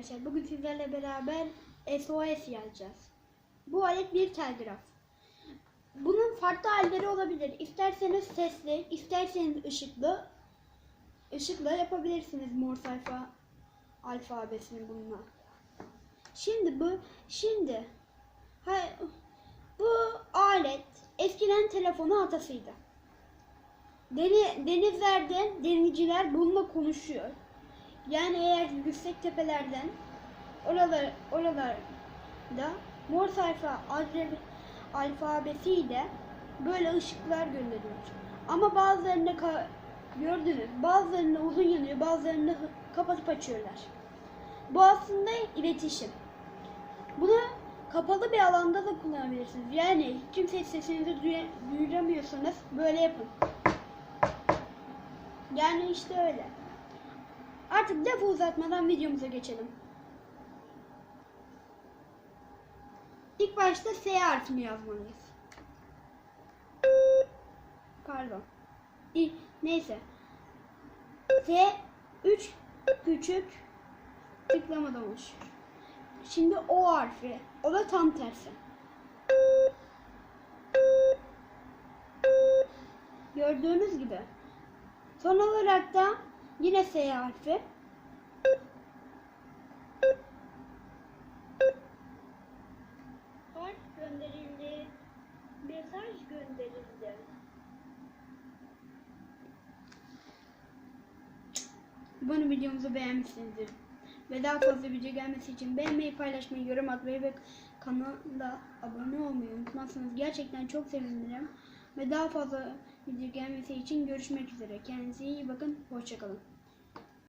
arkadaşlar. Bugün sizlerle beraber SOS yazacağız. Bu alet bir telgraf. Bunun farklı halleri olabilir. İsterseniz sesli, isterseniz ışıklı. Işıkla yapabilirsiniz mor sayfa alfabesini bununla. Şimdi bu, şimdi bu alet eskiden telefonu atasıydı. Deni, denizlerde denizciler bununla konuşuyor. Yani eğer yüksek tepelerden oralar oralarda mor sayfa alfabe- alfabesiyle böyle ışıklar gönderiyor. Ama bazılarında ka- gördünüz bazılarında uzun yanıyor bazılarında hı- kapatıp açıyorlar. Bu aslında iletişim. Bunu kapalı bir alanda da kullanabilirsiniz. Yani kimse sesinizi duya- duyuramıyorsanız böyle yapın. Yani işte öyle. Artık lafı uzatmadan videomuza geçelim. İlk başta S harfini yazmalıyız. Pardon. İ- neyse. S 3 küçük tıklamadan oluşuyor. Şimdi O harfi. O da tam tersi. Gördüğünüz gibi. Son olarak da yine S harfi. Harf gönderildi. Mesaj gönderildi. Umarım videomuzu beğenmişsinizdir. Ve daha fazla video gelmesi için beğenmeyi, paylaşmayı, yorum atmayı ve kanala abone olmayı unutmazsanız gerçekten çok sevinirim. Ve daha fazla video gelmesi için görüşmek üzere. Kendinize iyi bakın. Hoşçakalın.